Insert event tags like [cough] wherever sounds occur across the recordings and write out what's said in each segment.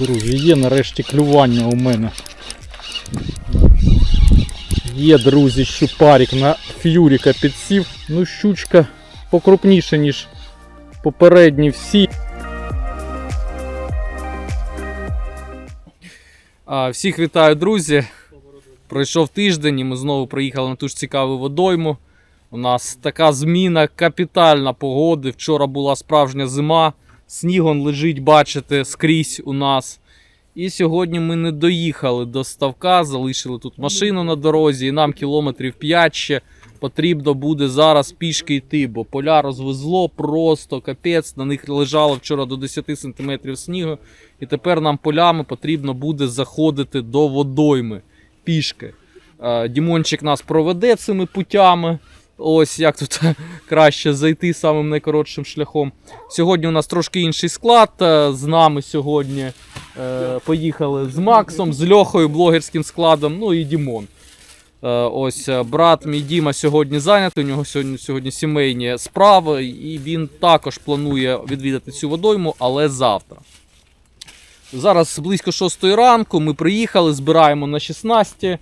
Друзі, є нарешті клювання у мене. Є, друзі, щупарик на ф'юріка підсів. Ну, щучка покрупніша, ніж попередні всі. Всіх вітаю, друзі. Пройшов тиждень і ми знову приїхали на ту ж цікаву водойму. У нас така зміна капітальна погоди. Вчора була справжня зима. Снігом лежить, бачите, скрізь у нас. І сьогодні ми не доїхали до ставка, залишили тут машину на дорозі, і нам кілометрів 5 ще потрібно буде зараз пішки йти, бо поля розвезло просто капець. На них лежало вчора до 10 см снігу. І тепер нам полями потрібно буде заходити до водойми пішки. Е, Дімончик нас проведе цими путями. Ось як тут [laughs] краще зайти самим найкоротшим шляхом. Сьогодні у нас трошки інший склад. Е, З нами сьогодні е, поїхали з Максом, з Льохою, блогерським складом, ну і Дімон. Е, Ось брат мій Діма сьогодні зайнятий. У нього сьогодні, сьогодні сімейні справи, і він також планує відвідати цю водойму, але завтра. Зараз близько 6 ранку. Ми приїхали, збираємо на 16,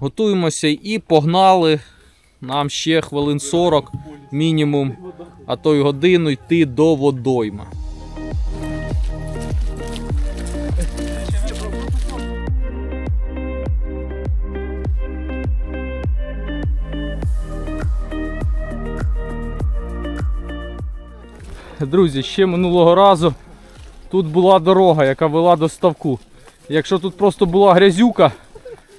готуємося і погнали. Нам ще хвилин 40 мінімум, а то й годину йти до водойма. Друзі, ще минулого разу тут була дорога, яка вела до ставку. Якщо тут просто була грязюка,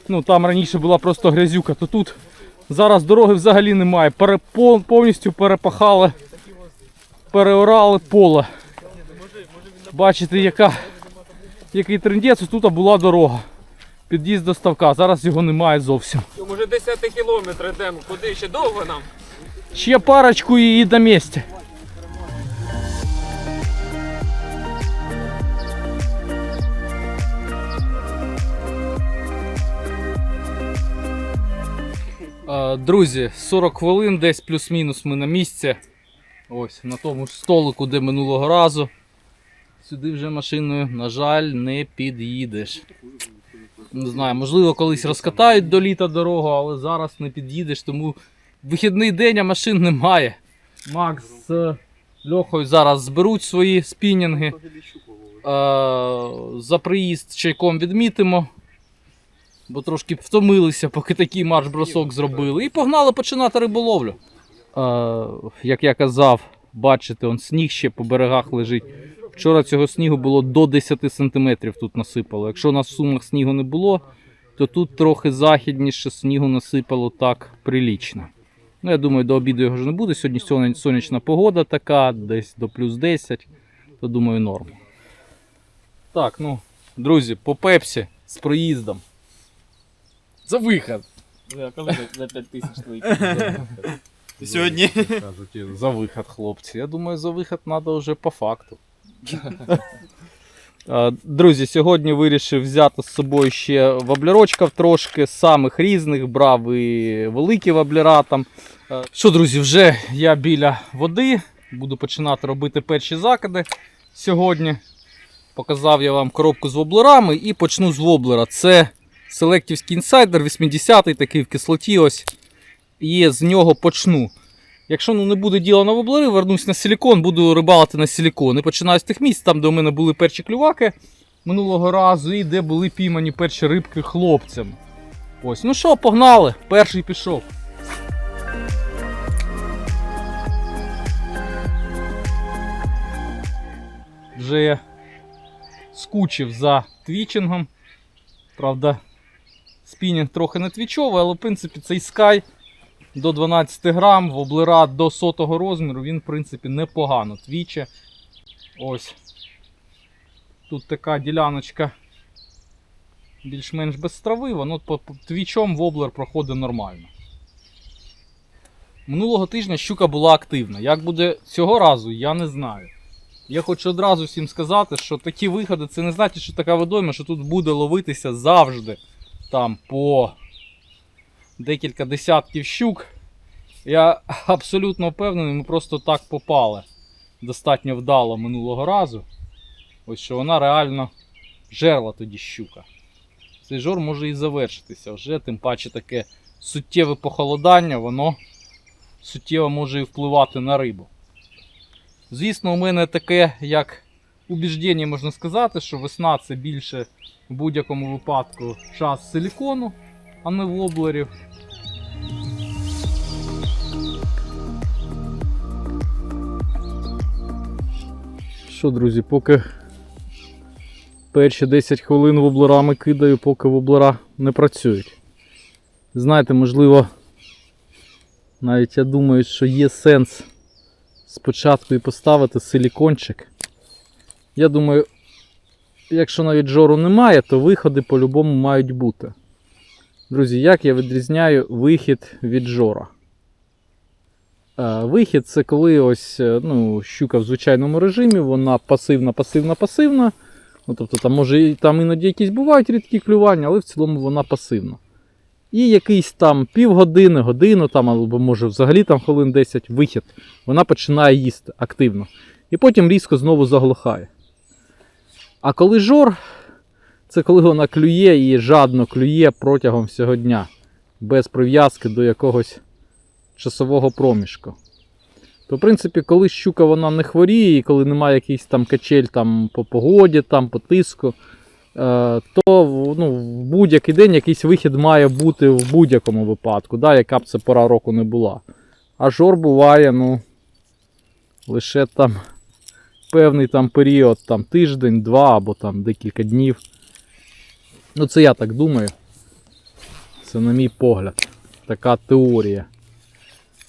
ну там раніше була просто грязюка, то тут зараз дороги взагалі немає. Повністю перепахали, переорали поле. Бачите, яка, який трендець, тут була дорога. Під'їзд до ставка, зараз його немає зовсім. Може 10 кілометрів йдемо, куди ще довго нам? Ще парочку і на до Друзі, 40 хвилин, десь плюс-мінус ми на місці. Ось на тому ж столику, де минулого разу. Сюди вже машиною, на жаль, не під'їдеш. Не знаю, можливо, колись розкатають до літа дорогу, але зараз не під'їдеш, тому вихідний день, а машин немає. Макс з Льохою зараз зберуть свої спінінги. Е, За приїзд чайком відмітимо. Бо трошки втомилися, поки такий марш-бросок зробили. І погнали починати риболовлю. Е, як я казав, бачите, он сніг ще по берегах лежить. Вчора цього снігу було до 10 см тут насипало. Якщо у нас в сумах снігу не було, то тут трохи західніше снігу насипало так прилічно. Ну, я думаю, до обіду його вже не буде. Сьогодні сонячна погода така, десь до плюс 10, то думаю, норм. Так, ну, друзі, по пепсі з проїздом. За вихід. За 5 тисяч твоїх. Сьогодні. Кажуть, за вихід, [laughs] хлопці. Я думаю, за вихід треба вже по факту. [laughs] Друзі, сьогодні вирішив взяти з собою ще воблерочків трошки, самих різних, брав і великі воблера там. Що, друзі, вже я біля води. Буду починати робити перші закиди сьогодні. Показав я вам коробку з воблерами і почну з воблера. Це селектівський інсайдер 80-й, такий в кислоті. ось. І з нього почну. Якщо ну, не буде діла на воблери, вернусь на силікон, буду рибалити на силікон. І починаю з тих місць, там, де у мене були перші клюваки минулого разу, і де були піймані перші рибки хлопцями. Ось, ну що, погнали, перший пішов. Вже я скучив за твічингом. Правда, спінінг трохи не твічовий, але в принципі цей скай до 12 грам, воблера до сотого розміру, він, в принципі, непогано твіче. Ось. Тут така діляночка більш-менш без трави, воно по твічом воблер проходить нормально. Минулого тижня щука була активна. Як буде цього разу, я не знаю. Я хочу одразу всім сказати, що такі виходи це не значить, що така водойма, що тут буде ловитися завжди там по декілька десятків щук. Я абсолютно впевнений, ми просто так попали достатньо вдало минулого разу. Ось що вона реально жерла тоді щука. Цей жор може і завершитися вже, тим паче таке суттєве похолодання, воно суттєво може і впливати на рибу. Звісно, у мене таке, як убіждення можна сказати, що весна це більше в будь-якому випадку час силікону, а не воблерів. Що, друзі, поки перші 10 хвилин воблерами кидаю, поки воблера не працюють. Знаєте, можливо, навіть я думаю, що є сенс спочатку і поставити силікончик. Я думаю, якщо навіть жору немає, то виходи по-любому мають бути. Друзі, як я відрізняю вихід від жора? Е, Вихід це коли ось е, ну, щука в звичайному режимі, вона пасивна, пасивна, пасивна. Ну, тобто там може там іноді якісь бувають рідкі клювання, але в цілому вона пасивна. І якийсь там півгодини, годину, там, або може взагалі там хвилин 10 вихід, вона починає їсти активно. І потім різко знову заглухає. А коли жор, це коли вона клює і жадно клює протягом всього дня, без прив'язки до якогось часового проміжку. То, в принципі, коли щука вона не хворіє, і коли немає якихось там качель там, по погоді, там, по тиску, е, то ну, в будь-який день якийсь вихід має бути в будь-якому випадку, да, яка б це пора року не була. А жор буває, ну, лише там певний там період, там тиждень, два або там декілька днів. Ну, це я так думаю. Це на мій погляд. Така теорія.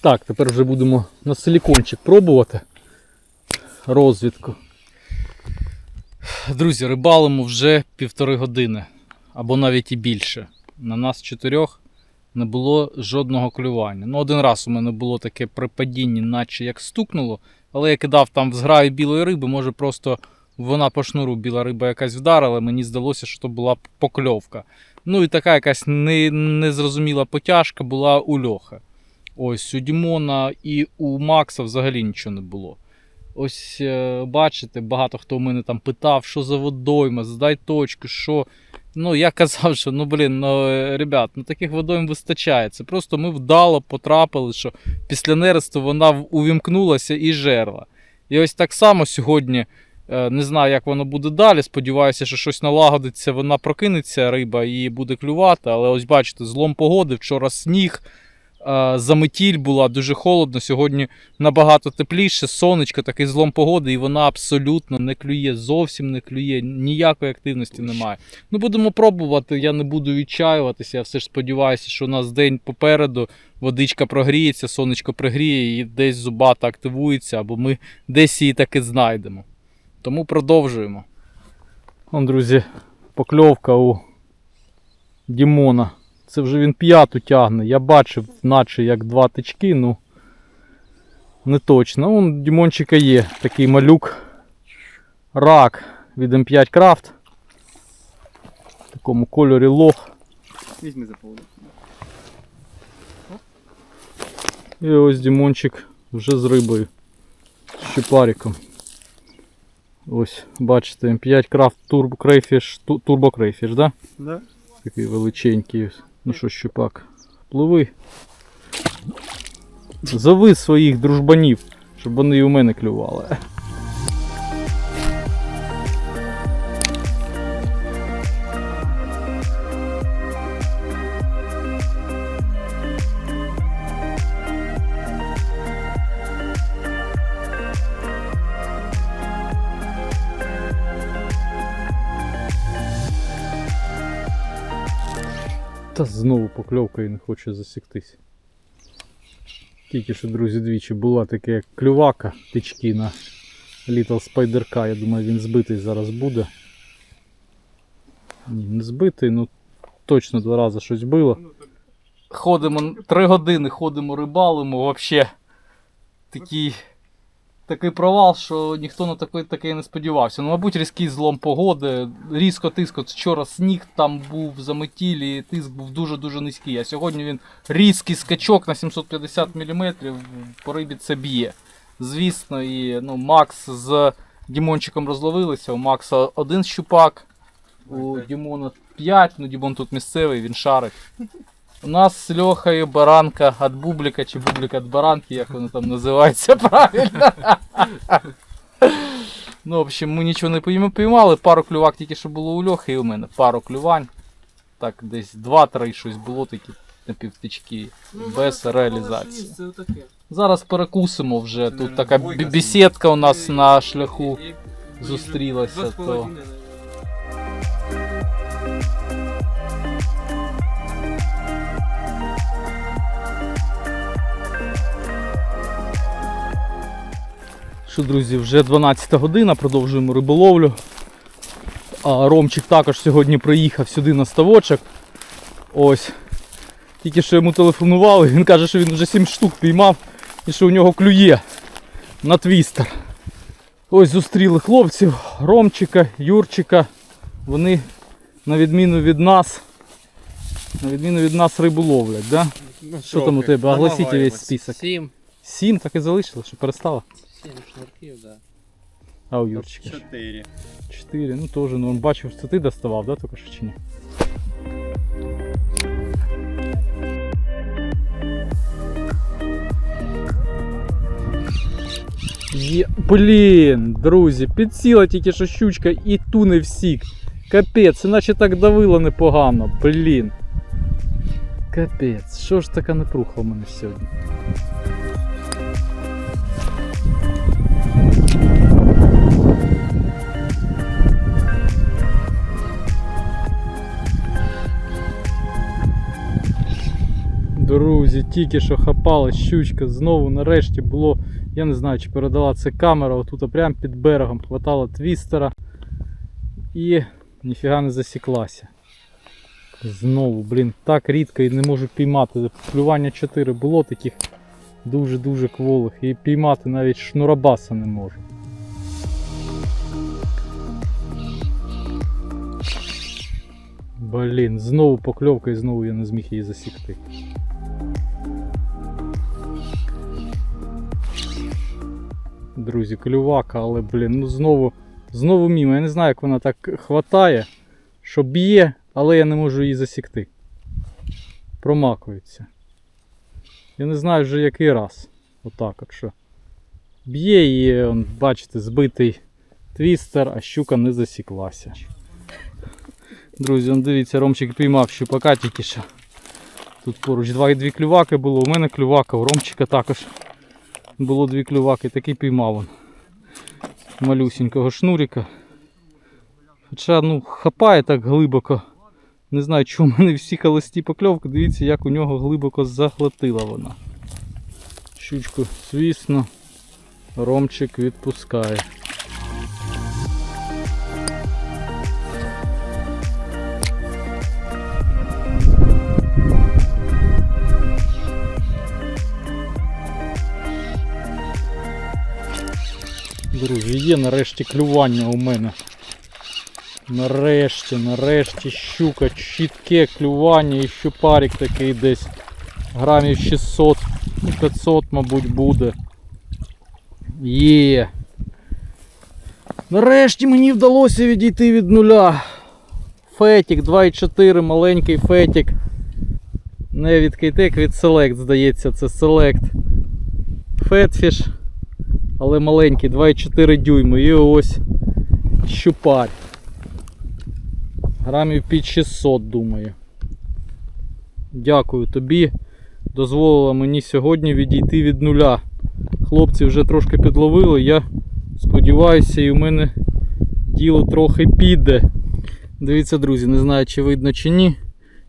Так, тепер вже будемо на силікончик пробувати розвідку. Друзі, рибалимо вже півтори години, або навіть і більше. На нас чотирьох не було жодного клювання. Ну, один раз у мене було таке при падінні, наче як стукнуло, але я кидав там в зграю білої риби, може просто вона по шнуру біла риба якась вдарила, мені здалося, що то була покльовка. Ну і така якась не, незрозуміла потяжка була у Льоха. Ось у Дімона і у Макса взагалі нічого не було. Ось е, бачите, багато хто у мене там питав, що за водойма, здай точку, що. Ну, я казав, що ну блін, ну ребят, ну таких водойм вистачає. Це просто ми вдало потрапили, що після нересту вона увімкнулася і жерла. І ось так само сьогодні. е, Не знаю, як воно буде далі. Сподіваюся, що щось налагодиться, вона прокинеться риба і буде клювати. Але ось бачите, злом погоди, вчора сніг, заметіль була дуже холодно. Сьогодні набагато тепліше, сонечко, такий злом погоди, і вона абсолютно не клює, зовсім не клює, ніякої активності немає. Ну, будемо пробувати, я не буду відчаюватися. Я все ж сподіваюся, що у нас день попереду, водичка прогріється, сонечко пригріє і десь зубата активується, або ми десь її таки знайдемо. Тому продовжуємо. Вон, друзі, покльовка у Дімона. Це вже він п'яту тягне. Я бачив, наче як два тички, ну не точно. Вон Дімончика є такий малюк. Рак від М5 Craft. В такому кольорі лох. Візьми за поводу. І ось Дімончик вже з рибою. З щупариком. Ось, бачите, М5 Craft Turbo Crayfish, Turbo Crayfish, да? Да. Такий величенький. Ну що, щупак, пливи. Зови своїх дружбанів, щоб вони і у мене клювали. Та знову покльовка і не хоче засіктись. Тільки що, друзі, двічі була таке як клювака тички на Little Spider-K. Я думаю, він збитий зараз буде. Ні, не збитий, ну точно два рази щось було. Ходимо три години, ходимо, рибалимо, взагалі такий, такий провал, що ніхто на такий, такий не сподівався. Ну, мабуть, різкий злом погоди, різко тиск. От Вчора сніг там був заметілі, тиск був дуже-дуже низький. А сьогодні він різкий скачок на 750 мм по рибі це б'є. Звісно, і ну, Макс з Дімончиком розловилися. У Макса один щупак. У Дімона 5, ну Дімон тут місцевий, він шарить. У нас з Льохою баранка від бубліка чи бубліка від баранки, як воно там називається правильно. Ну, в общем, ми нічого не пойм- піймали, пару клювак тільки що було у Льохи і у мене. Пару клювань. Так, десь 2-3 щось було такі напівтички. Без реалізації. Зараз перекусимо вже. Тут така бесідка у нас на шляху зустрілася. То... Що, друзі, вже 12 година, продовжуємо риболовлю. А Ромчик також сьогодні приїхав сюди на ставочок. Ось. Тільки що йому телефонували, він каже, що він вже 7 штук піймав і що у нього клює на твістер. Ось зустріли хлопців, Ромчика, Юрчика. Вони, на відміну від нас, на відміну від нас рибу ловлять, да? Ну, Що там у тебе? Огласіть весь список. Сім. Сім так і залишили, що перестало. Сім шнурків, да. А у Юрчика. Чотири. 4, ну теж норм. Бачив, що ти доставав, да, тільки що чи ні? Є... Блін, друзі, підсіла тільки що щучка і ту не всік. Капець, іначе так давило непогано, блін. Капець, що ж така непруха у мене сьогодні? Друзі, тільки що хапала щучка, знову нарешті було, я не знаю, чи передала це камера, отут прямо під берегом хватало твістера і ніфіга не засіклася. Знову, блін, так рідко і не можу піймати. Плювання 4 було таких дуже-дуже кволих і піймати навіть шнурабаса не можу. Блін, знову покльовка і знову я не зміг її засікти. Друзі, клювака, але блін, ну знову, знову мімо. Я не знаю, як вона так хватає, що б'є, але я не можу її засікти. Промакується. Я не знаю вже який раз. Отак от що. Б'є і, он, бачите, збитий твістер, а щука не засіклася. Друзі, он дивіться, Ромчик піймав щупака тільки що. Тут поруч два і дві клюваки було, у мене клювака, у Ромчика також було дві клюваки, такий піймав он. Малюсінького шнурика. Хоча ну, хапає так глибоко. Не знаю, чому в мене всі холості покльовки. Дивіться, як у нього глибоко захватила вона. Щучку, звісно, Ромчик відпускає. Є нарешті клювання у мене. Нарешті, нарешті щука, чітке клювання і щупарик такий десь грамів 600, 500, мабуть, буде. Є. Нарешті мені вдалося відійти від нуля. Фетік 2,4, маленький фетік. Не від Кейтек, від Select, здається, це Select. Фетфіш але маленький, 2,4 дюйми. І ось щупарь. Грамів під 600, думаю. Дякую тобі. Дозволила мені сьогодні відійти від нуля. Хлопці вже трошки підловили. Я сподіваюся, і у мене діло трохи піде. Дивіться, друзі, не знаю, чи видно чи ні.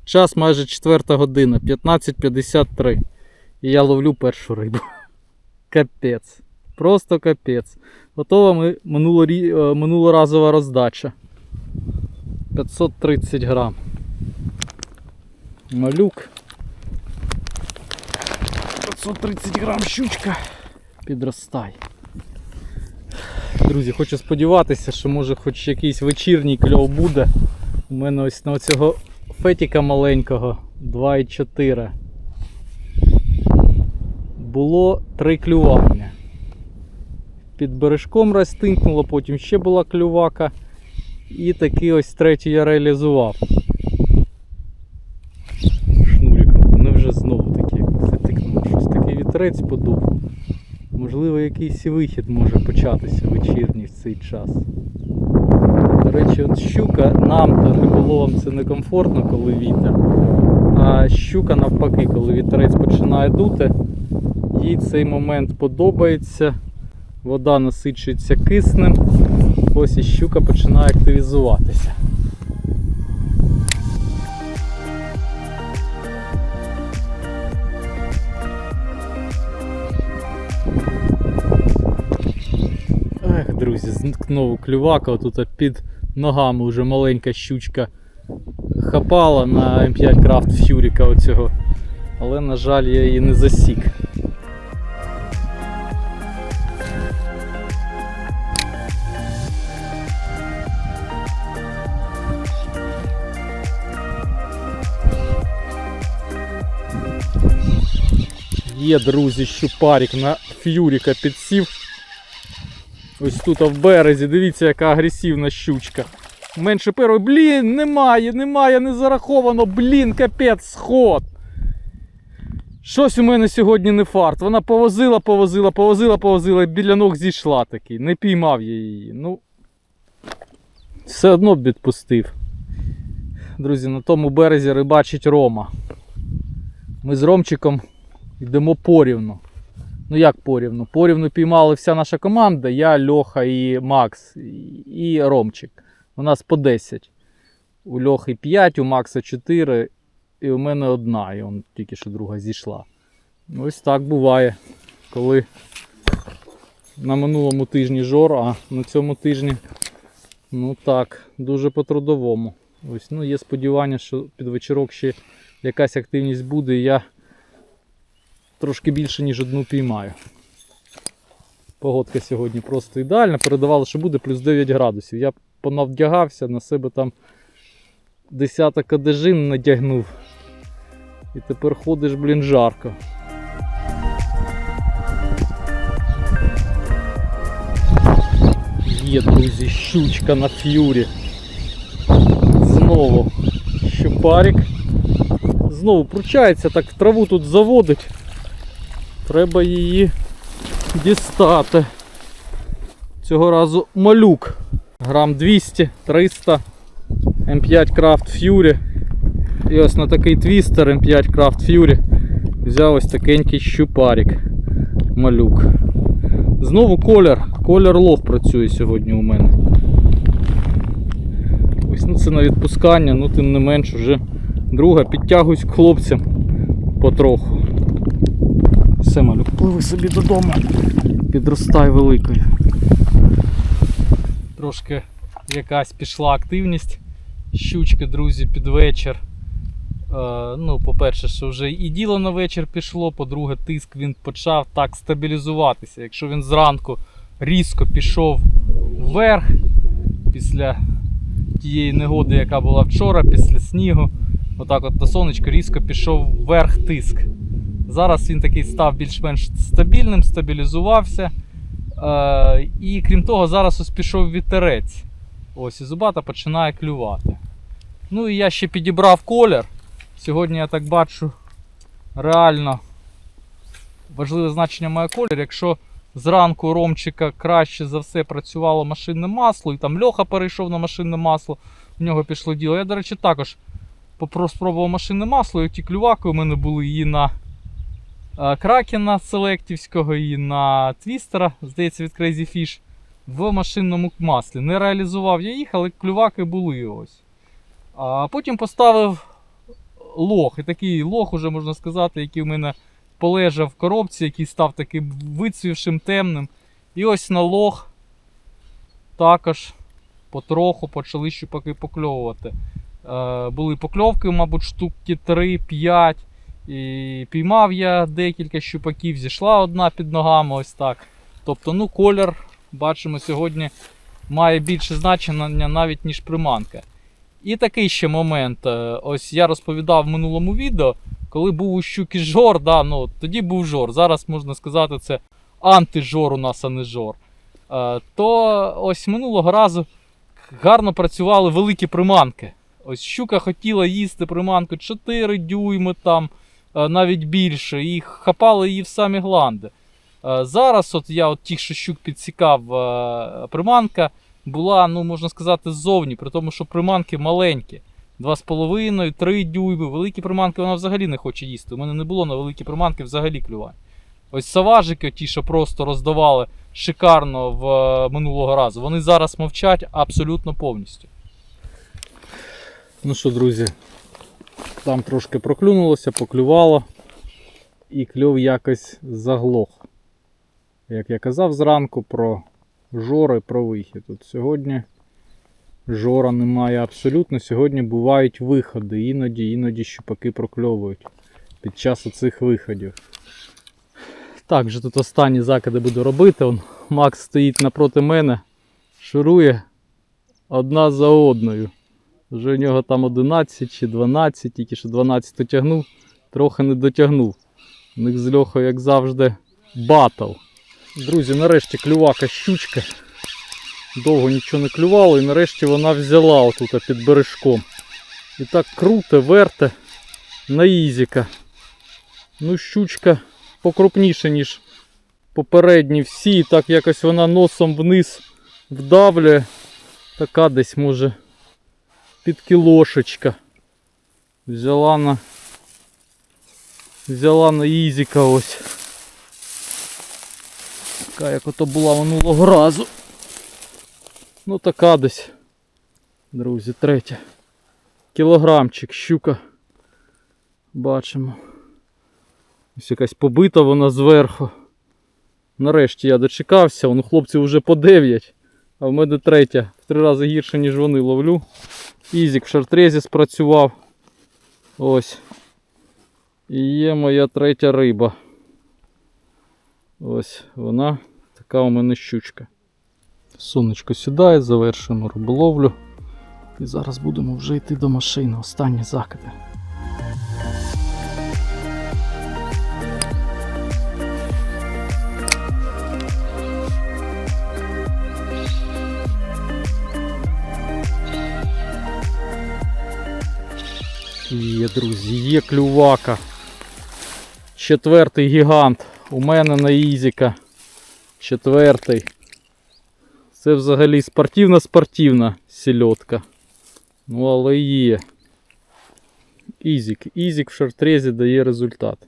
Час майже 4 година, 15.53. І я ловлю першу рибу. [laughs] Капець. Просто капець. Готова е, минулоразова роздача. 530 грам. Малюк. 530 грам щучка. Підростай. Друзі, хочу сподіватися, що може хоч якийсь вечірній кльов буде. У мене ось на цього фетіка маленького 2,4. Було три клювання під бережком розтинкнуло, потім ще була клювака. І такий ось третій я реалізував. Шнуриком. Вони вже знову такі затикнуло. Щось такий вітерець подув. Можливо, якийсь вихід може початися вечірній в цей час. До речі, от щука нам то риболовам це некомфортно, коли вітер. А щука навпаки, коли вітерець починає дути, їй цей момент подобається. Вода насичується киснем. Ось і щука починає активізуватися. Ех, друзі, знову клювака, отут під ногами вже маленька щучка хапала на М5 Craft Fury оцього. Але, на жаль, я її не засік. Є, друзі, щупарик на ф'юріка підсів. Ось тут в березі, дивіться, яка агресивна щучка. Менше першої. Блін, немає, немає, не зараховано, блін, капець, сход. Щось у мене сьогодні не фарт. Вона повозила, повозила, повозила, повозила і біля ног зійшла таки. Не піймав я її. Ну, все одно б відпустив. Друзі, на тому березі рибачить Рома. Ми з Ромчиком йдемо порівну. Ну як порівну? Порівну піймали вся наша команда, я, Льоха і Макс, і- Ромчик. У нас по 10. У Льохи 5, у Макса 4, і у мене одна, і он тільки що друга зійшла. Ну, Ось так буває, коли на минулому тижні жор, а на цьому тижні, ну так, дуже по-трудовому. Ось, ну, є сподівання, що під вечірок ще якась активність буде, і я трошки більше, ніж одну піймаю. Погодка сьогодні просто ідеальна. Передавали, що буде плюс 9 градусів. Я понавдягався, на себе там десяток одежин надягнув. І тепер ходиш, блін, жарко. Є, друзі, щучка на ф'юрі. Знову щупарик. Знову пручається, так траву тут заводить. Треба її дістати. Цього разу малюк. Грам 200, 300. М5 Craft Fury. І ось на такий твістер М5 Craft Fury взяв ось такенький щупарик. Малюк. Знову колір. Колір лов працює сьогодні у мене. Ось ну це на відпускання, ну тим не менш вже друга. Підтягуюсь к хлопцям потроху. Все, малюк, пливи собі додому. Підростай великою. Трошки якась пішла активність. Щучки, друзі, під вечір. Е, ну, по-перше, що вже і діло на вечір пішло, по-друге, тиск він почав так стабілізуватися. Якщо він зранку різко пішов вверх після тієї негоди, яка була вчора, після снігу, отак от на сонечко різко пішов вверх тиск. Зараз він такий став більш-менш стабільним, стабілізувався. Е, і крім того, зараз ось пішов вітерець. Ось і зубата починає клювати. Ну і я ще підібрав колір. Сьогодні я так бачу реально важливе значення має колір. Якщо зранку Ромчика краще за все працювало машинне масло, і там Льоха перейшов на машинне масло, в нього пішло діло. Я, до речі, також спробував машинне масло, і ті клюваки у мене були і на Кракена Селектівського, і на Твістера, здається, від Crazy Fish в машинному маслі. Не реалізував я їх, але клюваки були ось. А потім поставив лох. І такий лох, уже можна сказати, який в мене полежав в коробці, який став таким вицвівшим, темним. І ось на лох також потроху почали щупаки покльовувати. Е, були покльовки, мабуть, штуки 3-5. І піймав я декілька щупаків, зійшла одна під ногами, ось так. Тобто, ну, колір, бачимо, сьогодні має більше значення навіть, ніж приманка. І такий ще момент. е, Ось я розповідав в минулому відео, коли був у щуки жор, да, ну, тоді був жор. Зараз можна сказати, це антижор у нас, а не жор. Е, То ось минулого разу гарно працювали великі приманки. Ось щука хотіла їсти приманку 4 дюйми там, навіть більше, і хапали її в самі гланди. Е, Зараз, от я от тих, що щук підсікав, е, приманка була, ну можна сказати, ззовні, при тому, що приманки маленькі. 2,5-3 дюйми. Великі приманки вона взагалі не хоче їсти. У мене не було на великі приманки взагалі клювань. Ось саважики, ті, що просто роздавали шикарно в е, минулого разу, вони зараз мовчать абсолютно повністю. Ну що, друзі, там трошки проклюнулося, поклювало, і кльов якось заглох. Як я казав зранку про жори, про вихід. От сьогодні жора немає абсолютно. Сьогодні бувають виходи. Іноді, іноді щупаки прокльовують під час оцих виходів. Так, вже тут останні закиди буду робити. Он, Макс стоїть напроти мене, шурує одна за одною. Вже у нього там 11 чи 12, тільки що 12 дотягнув, трохи не дотягнув. У них з Льохою, як завжди, батл. Друзі, нарешті клювака щучка. Довго нічого не клювало, і нарешті вона взяла отут під бережком. І так круте, верте на ізіка. Ну, щучка покрупніша, ніж попередні всі. І так якось вона носом вниз вдавлює. Така десь може під кілошечка. Взяла на. Взяла на ізіка ось. Така як ото була минулого разу. Ну така десь. Друзі, третя. Кілограмчик, щука. Бачимо. Ось якась побита вона зверху. Нарешті я дочекався, вон у хлопців вже по 9, а в мене третя. В три рази гірше, ніж вони ловлю. Ізік в шартрезі спрацював. Ось. І є моя третя риба. Ось вона така у мене щучка. Сонечко сідає, завершуємо риболовлю. І зараз будемо вже йти до машини. Останні закиди. Є, друзі, є клювака. Четвертий гігант. У мене на Ізіка. Четвертий. Це взагалі спортивна-спортивна сільотка. Ну, але є. Ізік. Ізік в шартрезі дає результат.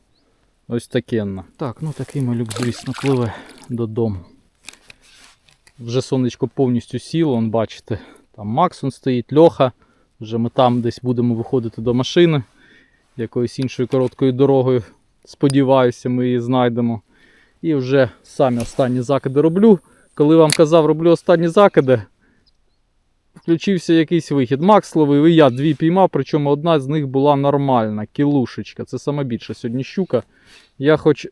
Ось такенна. Так, ну такий малюк, звісно, пливе додому. Вже сонечко повністю сіло, он, бачите, там Максон стоїть, Льоха. Вже ми там десь будемо виходити до машини. Якоюсь іншою короткою дорогою. Сподіваюся, ми її знайдемо. І вже самі останні закиди роблю. Коли вам казав, роблю останні закиди, включився якийсь вихід. Макс ловив і я дві піймав, причому одна з них була нормальна, кілушечка. Це саме більша сьогодні щука. Я хоч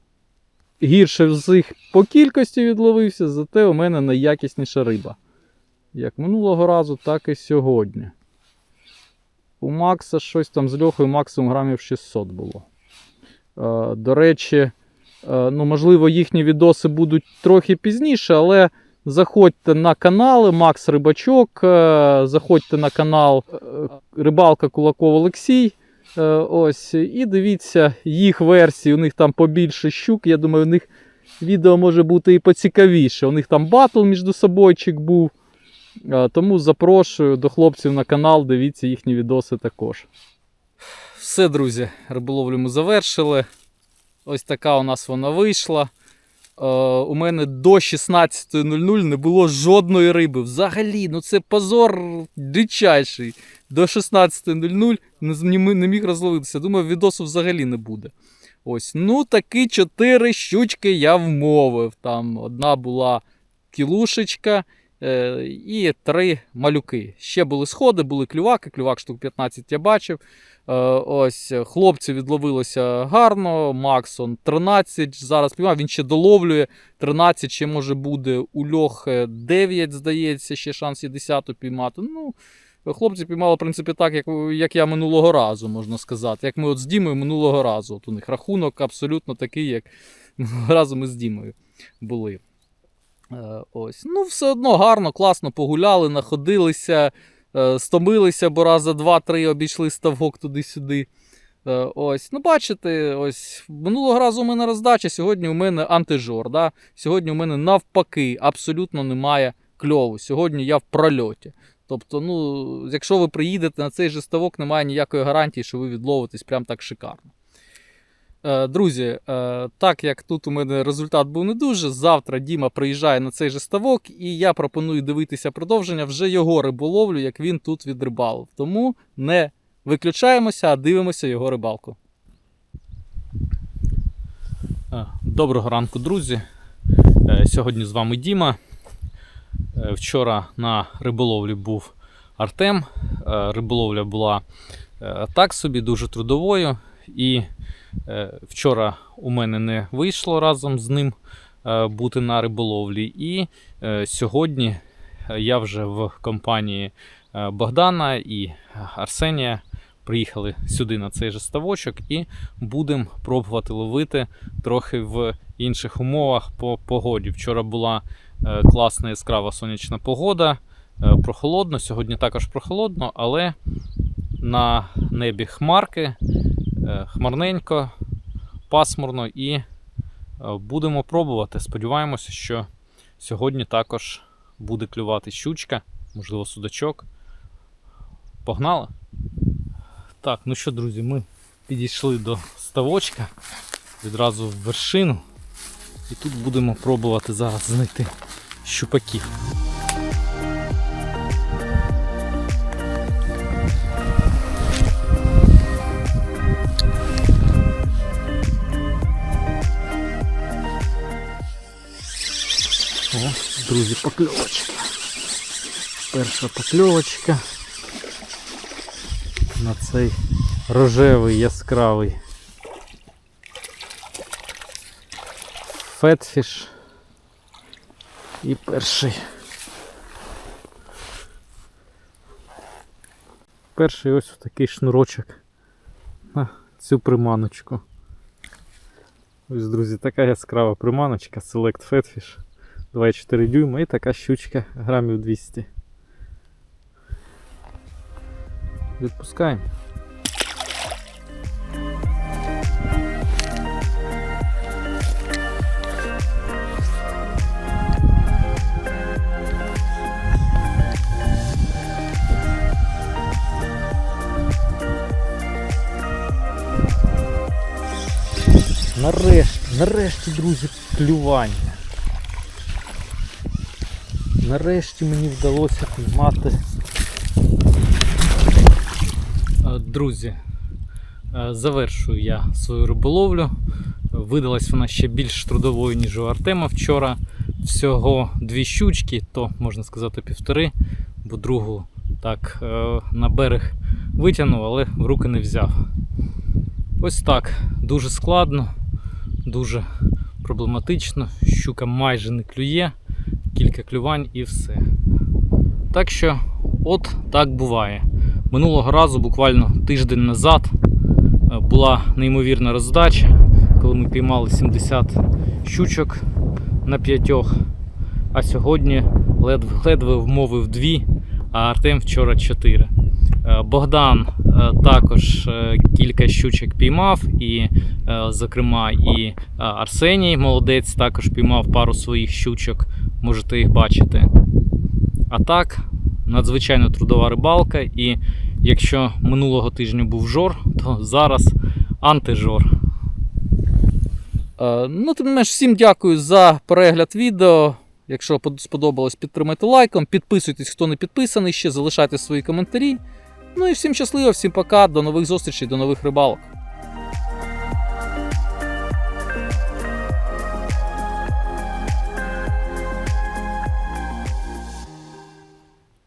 гірше з них по кількості відловився, зате у мене найякісніша риба. Як минулого разу, так і сьогодні. У Макса щось там з льохою максимум грамів 600 було. Е, до речі, е, ну, можливо, їхні відоси будуть трохи пізніше, але заходьте на канали Макс Рибачок, е, заходьте на канал Рибалка Кулаков Олексій. Ось, і дивіться їх версії. У них там побільше щук. Я думаю, у них відео може бути і поцікавіше. У них там батл між собойчик був. Тому запрошую до хлопців на канал, дивіться їхні відоси також. Все, друзі, риболовлю ми завершили. Ось така у нас вона вийшла. У мене до 16.00 не було жодної риби. Взагалі, ну це позор дичайший. До 16.00 не, міг розловитися. Думаю, відосу взагалі не буде. Ось, ну таки 4 щучки я вмовив. Там одна була кілушечка і три малюки. Ще були сходи, були клюваки, клювак штук 15 я бачив. Е, ось хлопці відловилося гарно. Максон 13. Зараз піймав, він ще доловлює. 13 ще може буде у льох 9, здається, ще шанс є 10 піймати. Ну, хлопці піймали, в принципі, так, як, як я минулого разу, можна сказати. Як ми от з Дімою минулого разу. От у них рахунок абсолютно такий, як минулого разу ми з Дімою були. Е, ось. Ну, все одно гарно, класно погуляли, находилися, е, стомилися, бо раз за два-три обійшли ставок туди-сюди. Е, ось. Ну, бачите, ось минулого разу у мене роздача, сьогодні у мене антижор. Да? Сьогодні у мене навпаки абсолютно немає кльову. Сьогодні я в прольоті. Тобто, ну, якщо ви приїдете на цей же ставок, немає ніякої гарантії, що ви відловитесь прям так шикарно. Е, Друзі, е, так як тут у мене результат був не дуже, завтра Діма приїжджає на цей же ставок, і я пропоную дивитися продовження вже його риболовлю, як він тут відрибалив. Тому не виключаємося, а дивимося його рибалку. Е, Доброго ранку, друзі. Сьогодні з вами Діма. Вчора на риболовлі був Артем. Риболовля була так собі, дуже трудовою. І е, вчора у мене не вийшло разом з ним е, бути на риболовлі. І е, сьогодні я вже в компанії Богдана і Арсенія приїхали сюди на цей же ставочок і будемо пробувати ловити трохи в інших умовах по погоді. Вчора була класна яскрава сонячна погода, прохолодно. Сьогодні також прохолодно, але на небі хмарки, хмарненько, пасмурно і е, будемо пробувати. Сподіваємося, що сьогодні також буде клювати щучка, можливо, судачок. Погнали? Так, ну що, друзі, ми підійшли до ставочка відразу в вершину. І тут будемо пробувати зараз знайти щупаків. Друзі, покльовочка. Перша покльовочка на цей рожевий яскравий фетфіш. І перший. Перший ось такий шнурочок на цю приманочку. Ось, друзі, така яскрава приманочка Select Fatfish 2,4 дюйма і така щучка грамів 200. Відпускаємо. Нарешті, нарешті, друзі, клювання. Нарешті мені вдалося піймати. Е, Друзі, е, завершую я свою риболовлю. Видалась вона ще більш трудовою, ніж у Артема вчора. Всього дві щучки, то можна сказати півтори, бо другу так е, на берег витягнув, але в руки не взяв. Ось так. Дуже складно, дуже проблематично. Щука майже не клює, кілька клювань і все. Так що, от так буває. Минулого разу, буквально тиждень назад, е, була неймовірна роздача, коли ми піймали 70 щучок на п'ятьох. А сьогодні ледве, ледве вмовив дві, а Артем вчора 4. Богдан е, також е, кілька щучок піймав, і, е, зокрема, і е, Арсеній молодець також піймав пару своїх щучок, можете їх бачити. А так, надзвичайно трудова рибалка, і якщо минулого тижня був жор, то зараз антижор. Е, Ну, тим не менш, всім дякую за перегляд відео. Якщо сподобалось, підтримайте лайком, підписуйтесь, хто не підписаний ще, залишайте свої коментарі. Ну і всім щасливо, всім пока, до нових зустрічей, до нових рибалок.